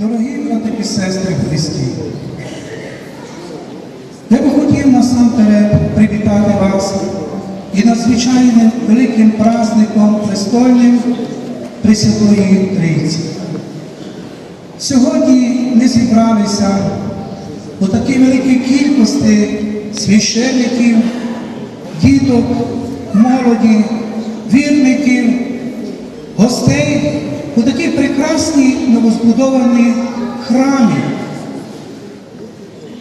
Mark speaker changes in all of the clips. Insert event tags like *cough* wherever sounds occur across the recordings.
Speaker 1: Дорогі брати і сестри в Христі, я би хотів насамперед привітати вас і надзвичайним великим праздником престольним Пресвятої Трійці. Сьогодні ми зібралися у такій великій кількості священників, діток, молоді, вірників, гостей у такій прекрасній новозбудованій храмі,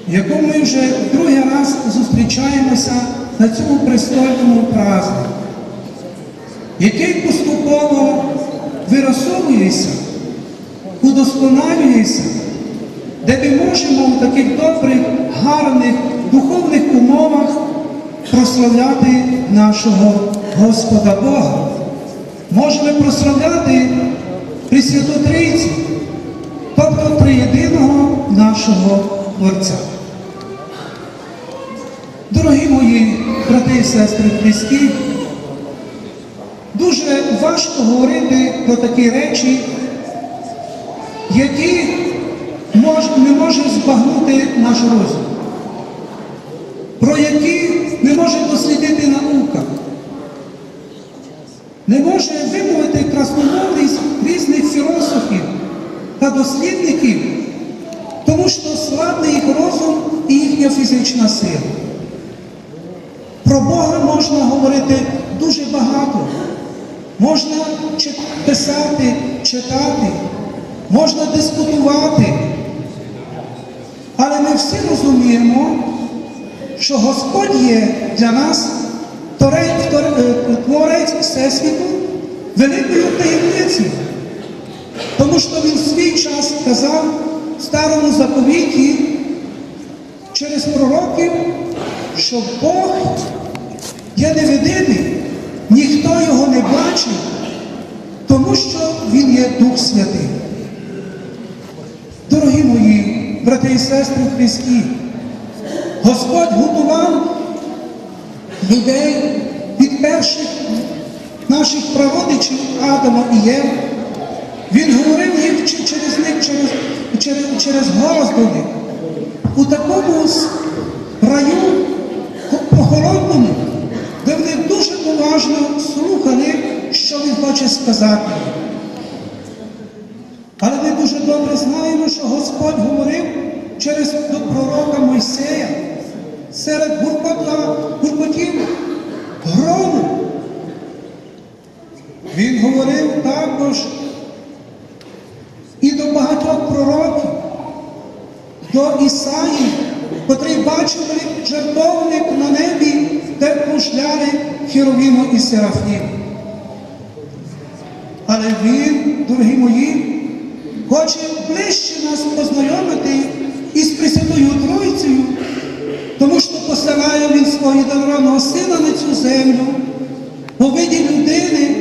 Speaker 1: в якому ми вже другий раз зустрічаємося на цьому престольному празднику, який поступово виросовується, удосконалюється, де ми можемо у таких добрих, гарних, духовних умовах прославляти нашого Господа Бога. Можемо прославляти Пресвяту Трійцю, тобто триєдиного нашого Творця. Дорогі мої брати і сестри Христі, дуже важко говорити про такі речі, які не може збагнути наш розум, про які не може дослідити наука, не може вимовити красномовність різних філософів та дослідників, тому що слабний їх розум і їхня фізична сила. Про Бога можна говорити дуже багато. Можна писати, читати, можна дискутувати. Але ми всі розуміємо, що Господь є для нас е, творець Всесвіту великою таємницею. Тому що він свій час казав в старому заповіті через пророків, що Бог є невидимий, ніхто його не бачив, тому що Він є Дух Святий. Дорогі мої брати і сестри Христі, Господь готував людей від перших наших прародичів Адама і Єви. Він говорив чи- через них, через, через, через голос до них. У такому раю хо- де вони дуже уважно слухали, що він хоче сказати. Але ми дуже добре знаємо, що Господь говорив через пророка Мойсея серед гуркота, гуркотів грому. Він говорив також і до багатьох пророків, до Ісаї, котрий бачили жертовник на небі, де кружляли і Серафім. Але він, дорогі мої, хоче ближче нас познайомити із Пресвятою Тройцею, тому що посилає він свого дарованого сина на цю землю у виді людини,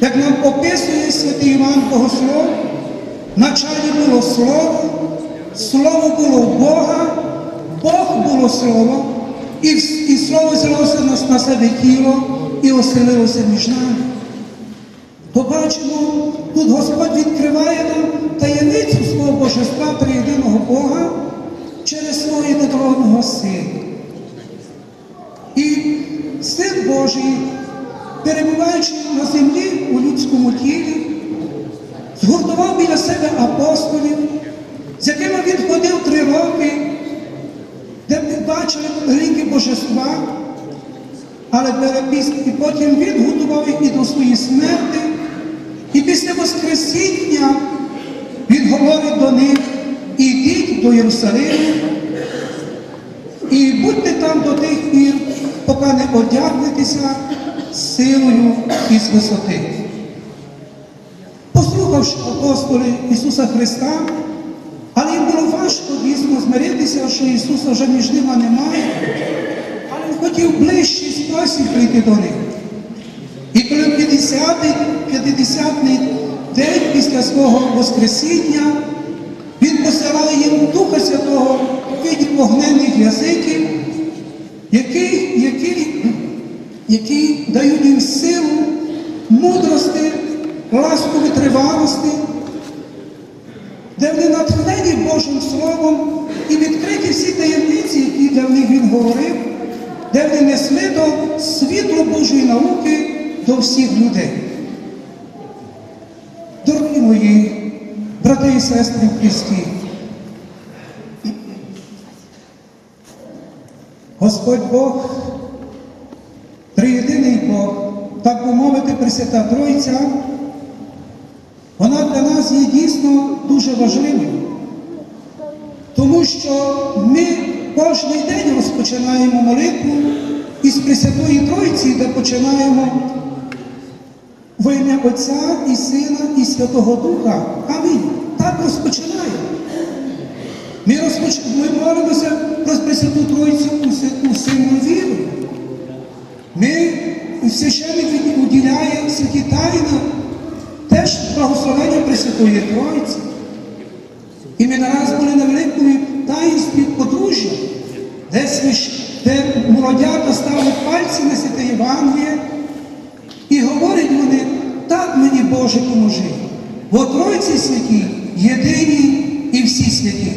Speaker 1: як нам описує святий Іван Богослов, началі було слово, слово було Бога, Бог було слово, і, вс- і слово взялося на, на себе тіло і оселилося між нами. Побачимо, тут Господь відкриває нам таємницю свого божества триєдиного Бога через свого єдинородного Сина. І Син Божий, перебуваючи на землі у людському тілі, згуртував біля себе апостолів, з якими він ходив божества, але перепис- і потім він готував їх і до своєї смерти. І після Воскресіння він говорить до них, ідіть до Єрусалиму і будьте там до тих пір, поки не одягнетеся силою із висоти. Послухавши апостоли Ісуса Христа, але їм було важко дійсно змиритися, що Ісуса вже між ними немає, але він хотів ближчий спосіб прийти до них. І коли 50-й 50-й день після свого Воскресіння він посилає їм Духа Святого в виді вогненних язиків, які, які, які дають їм силу, мудрости, ласку витривалості. де вони натхнені Божим Словом і відкриті всі таємниці, які для них він говорив, де вони несли до світло Божої науки до всіх людей. Дорогі мої, брати і сестри в Христі, Господь Бог, триєдиний Бог, так би мовити, Пресвята Тройця, вона для нас є дійсно дуже важливою. Тому що ми кожен день розпочинаємо молитву із Пресвятої Тройці, де починаємо в ім'я Отця і Сина і Святого Духа. Амінь. Так розпочинаємо. Ми, розпоч... ми молимося про Пресвяту Тройцю у сильну віру. Ми священник уділяє святі тайни, теж благословення Пресвятої Тройці. І ми нараз були на великому таїнстві подружжя, де, свящ... де молодята ставлять пальці на святе Євангеліє і говорять вони, так мені Боже поможи. Бо Тройці святі, єдині і всі святі.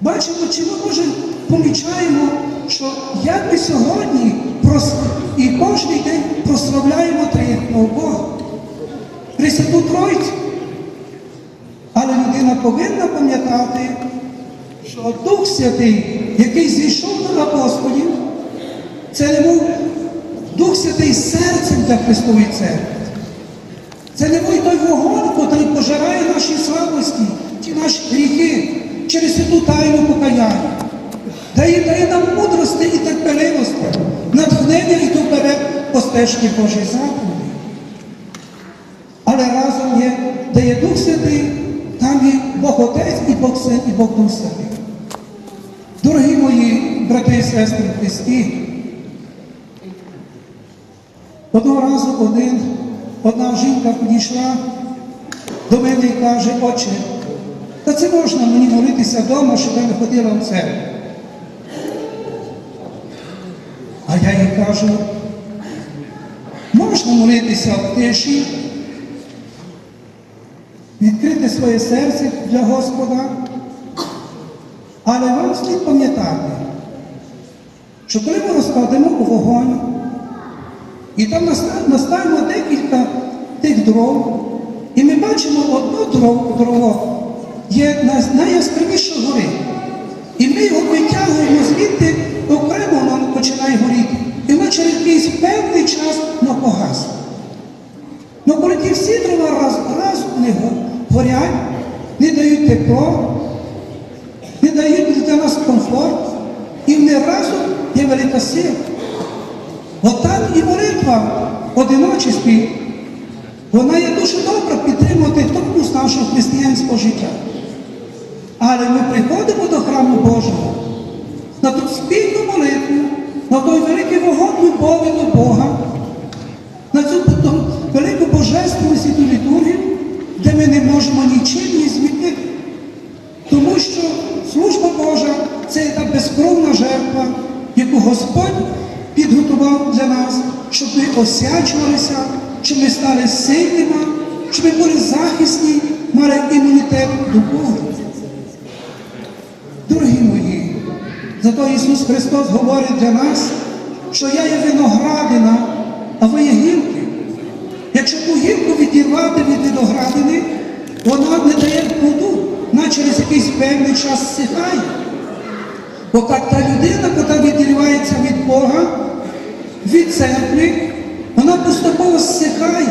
Speaker 1: Бачимо, чи ми може помічаємо, що як ми сьогодні прос... і кожен день прославляємо триєдного Бога. Пресвяту Тройцю. Але людина повинна пам'ятати, що Дух Святий, який зійшов на апостолів, це не був Дух Святий серцем для Христової церкви. Це не був той вогонь, який пожирає наші слабості, ті наші гріхи через святу тайну покаяння. Дає, дає нам мудрості і терпеливості, натхнення і вперед по стежці Божої заповіді. Але разом є, де є Дух Святий, там є Бог Отець і Бог Син, і Бог Дух Святий. Дорогі мої брати і сестри Христі, одного разу один, одна жінка підійшла до мене і каже, отче, та це можна мені молитися вдома, щоб я не ходила в церкву. А я їй кажу, можна молитися в тиші, відкрити своє серце для Господа, але вам слід пам'ятати, що коли ми розкладемо вогонь, і там наста- наставимо декілька тих дров, і ми бачимо одну дров, дрово є найяскравіше гори. І ми його витягуємо звідти, окремо воно починає горіти. І воно через якийсь певний час воно погасне. Ну коли ті всі дрова раз, раз не горять, не дають тепло, не дають для нас комфорт, і вони разом є велика сила. Отак і молитва одиночестві, вона є дуже добра підтримувати тонус нашого християнського життя. Але ми приходимо до храму Божого на ту спільну молитву, на той великий вогонь любові до Бога, на цю ту велику божественну святу літургію, де ми не можемо нічим її змінити. Тому що служба Божа це є та безкровна жертва, яку Господь підготував для нас, щоб ми осячувалися, щоб ми стали сильними, щоб ми були захисні, мали імунітет до Бога. Дорогі мої, зато Ісус Христос говорить для нас, що я є виноградина, а ви є гілки. Якщо ту гілку відірвати від виноградини, вона не дає плоду, вона через якийсь певний час стихає. Бо так та людина, яка відірвається від Бога, від церкви, вона поступово зсихає,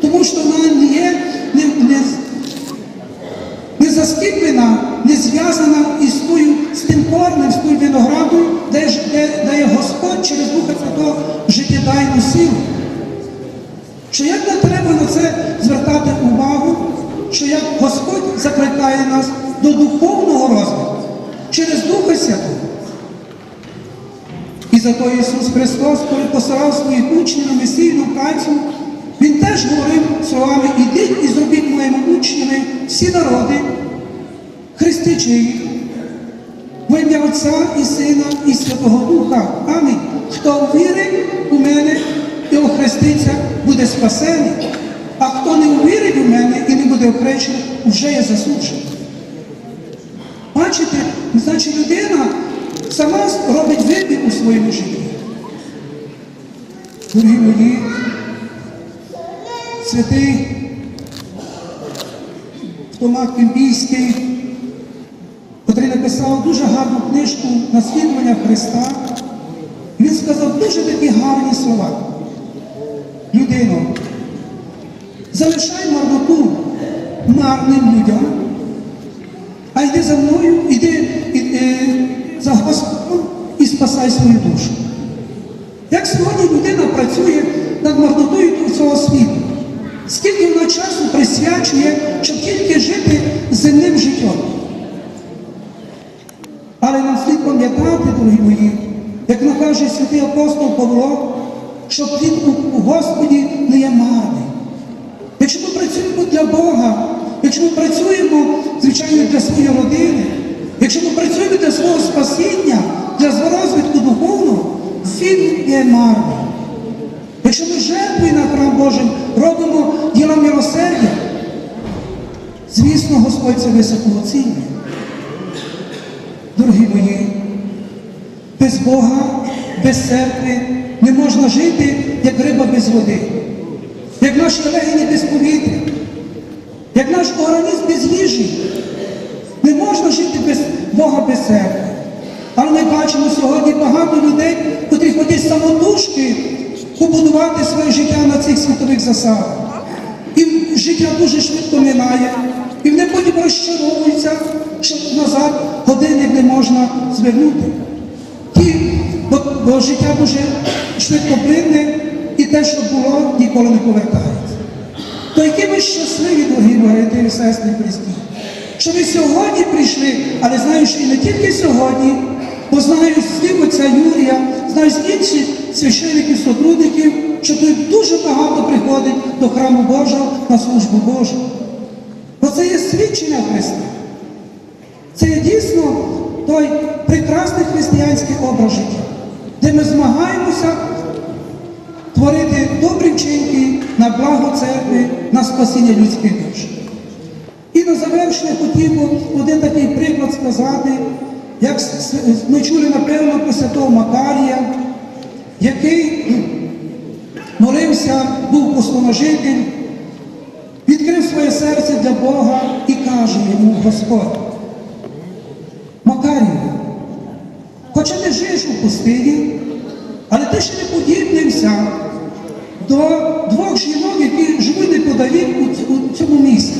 Speaker 1: тому що вона не є не, не, не заскіплена, не зв'язана із тою, з тим корнем, з тою виноградою, де, де дає Господь через Духа Святого життєдайну силу. Що як не треба на це звертати увагу, що як Господь закликає нас до духовного розвитку через. І зато Ісус Христос, коли посилав своїх учнів на месійну працю, Він теж говорив словами, ідіть і зробіть моїми учнями всі народи, хрестичі їх, в ім'я Отця і Сина, і Святого Духа. Амінь. Хто вірить у мене і охреститься, буде спасений. а хто не увірить у мене і не буде охрещений, вже є засуджений. Бачите, значить людина сама робить вибір у своєму житті. Дорогі мої, святий Томак Пімпійський, котрий написав дуже гарну книжку Наслідування Христа, він сказав дуже такі гарні слова. Людино, залишай марноту марним людям, а йди за мною, е, за Господом і спасай свою душу. Як сьогодні людина працює над марнотою цього світу? Скільки вона часу присвячує, щоб тільки жити земним життям? Але нам слід пам'ятати, дорогі мої, як накаже святий апостол Павло, що плід у Господі не є марний. Якщо ми працюємо для Бога, якщо ми працюємо, звичайно, для своєї родини, якщо ми працюємо для свого спасіння, для розвитку духовного, він є марний. Якщо ми жертвою на храм Божий робимо діла милосердя, звісно, Господь це високо оцінює. Дорогі мої, без Бога, без церкви не можна жити, як риба без води, як наші легені без повітря, як наш організм без їжі. Не можна жити без Бога без церкви. Але ми бачимо сьогодні багато людей, котрі ходять самотужки побудувати своє життя на цих світових засадах. І життя дуже швидко минає, і вони потім розчаровуються, що назад годинник не можна звернути. Ті, бо, бо життя дуже швидко плине, і те, що було, ніколи не повертається. То які ви щасливі, дорогі брати і сестри Христі, що ви сьогодні прийшли, але знаю, що і не тільки сьогодні, бо знаю слів отця Юрія, знаю інших священиків, сотрудників, що тут дуже багато приходить до храму Божого на службу Божу. Бо це є свідчення Христа. Це є дійсно той прекрасний християнський образ життя, де ми змагаємося творити добрі вчинки на благо церкви, на спасіння людських душ. Завершення хотів би один такий приклад сказати, як ми чули, напевно, про святого Макарія, який *clears throat* молився, був послоножитель, відкрив своє серце для Бога і каже йому Господь, Макарію, хоча ти живеш у пустині, але ти ще не подібнився до двох жінок, які живуть неподалік у цьому місці.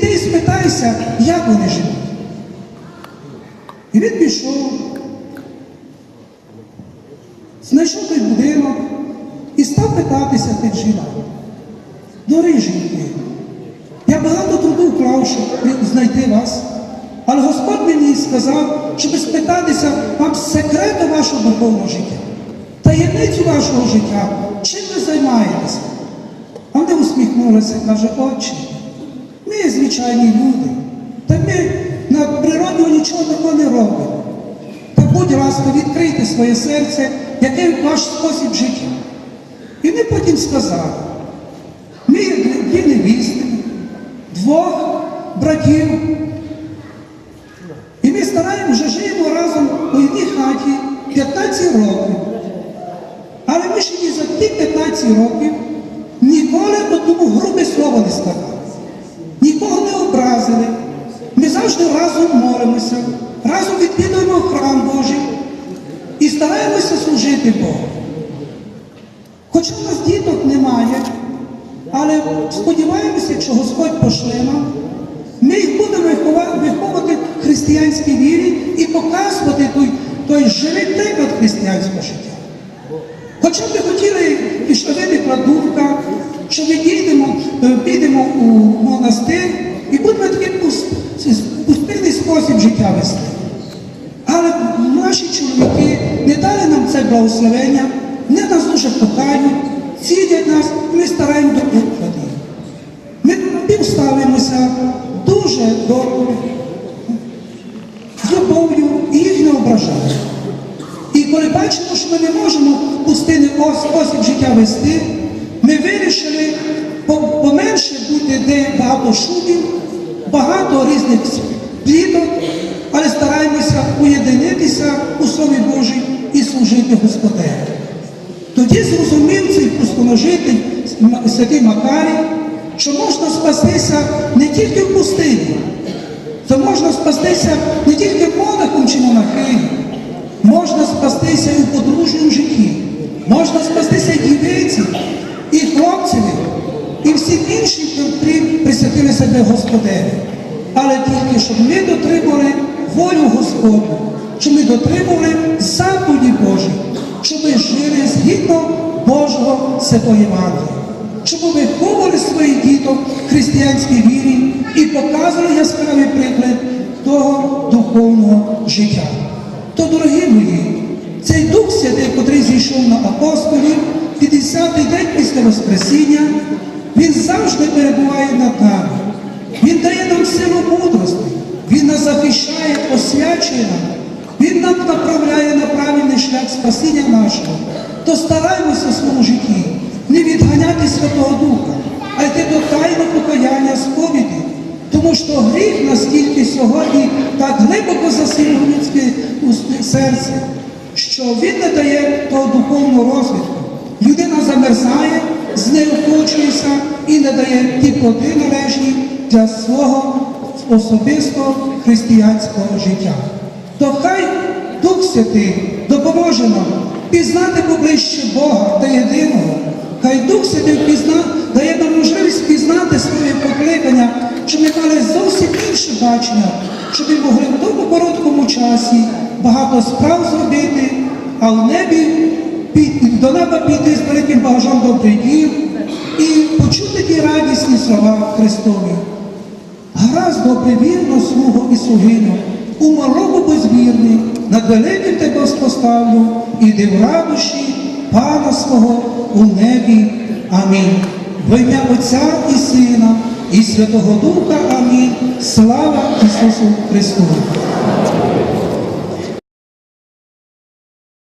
Speaker 1: Піди і спитайся, як вони живуть. І він пішов, знайшов той будинок і став питатися тих жінок. Дорогі жінки, я багато труду вклав, щоб знайти вас. Але Господь мені сказав, щоб спитатися вам секрету вашого духовного життя, таємницю вашого життя, чим ви займаєтеся. А вони усміхнулися каже, отче, звичайні люди, та ми на природного нічого такого не робимо. Та будь ласка, відкрийте своє серце, який ваш спосіб життя. І вони потім сказали, ми дві невісти, двох братів. І ми стараємо, вже живемо разом у одній хаті 15 років. Але ми ще ні за ті 15 років ніколи одному грубе слово не сказали. Нікого не образили. Ми завжди разом молимося, разом відвідуємо храм Божий і стараємося служити Богу. Хоча в нас діток немає, але сподіваємося, якщо Господь пошле нам, ми їх будемо виховувати в християнській вірі і показувати той, той живий приклад християнського життя. Хоча ми хотіли, що думка, що ми дійдемо, е, підемо у монастир і будемо пустинний спосіб життя вести. Але наші чоловіки не дали нам це благословення, не нас дуже кохають, цінять нас, ми стараємо до прикладу. Ми ставимося дуже добре, з любов'ю і їх не ображаємо. І коли бачимо, що ми не можемо пустити спосіб життя вести, ми вирішили поменше бути, де багато шумів, багато різних пліток, але стараємося уєдинитися у Слові Божій і служити Господеві. Тоді зрозумів цей пустоножитель святий Макарій, що можна спастися не тільки в пустині, то можна спастися не тільки монахом чи монахиню, можна спастися і в подружньому житті, можна спастися і дівиці, і хлопцеві, і всім іншим, котрі присвятили себе Господеві. Але тільки, щоб ми дотримували волю Господню, щоб ми дотримували заповіді Божі, щоб ми жили згідно Божого Святого Євангелія щоб ми виховували своїх діток в християнській вірі і показували яскравий приклад того духовного життя. То, дорогі мої, цей Дух Святий, котрий зійшов на апостолів, 50-й день після Воскресіння, він завжди перебуває над нами. Він дає нам силу мудрості, Він нас захищає, освячує нам, Він нам направляє на правильний шлях спасіння нашого. То стараймося в своєму житті не відганяти Святого Духа, а йти до тайного покаяння сповіді. Тому що гріх настільки сьогодні так глибоко у людське серце, що він не дає того духовного розвитку. Людина замерзає, знеохочується і не дає ті плоди належні для свого особистого християнського життя. То хай Дух Святий допоможе нам пізнати поближче Бога та єдиного. Хай Дух Святий пізна, дає нам можливість пізнати своє покликання, щоб ми мали зовсім інше бачення, щоб ми могли в тому короткому часі багато справ зробити, а в небі до неба піти з великим багажом добрих діл і почути ті радісні слова Христові. Гаразд добре вірно, слуго і сугину, у малому безвірний, над великим тебе споставлю, іди в радощі Пана свого у небі. Амінь. В ім'я Отця і Сина, і Святого Духа. Амінь. Слава Ісусу Христу!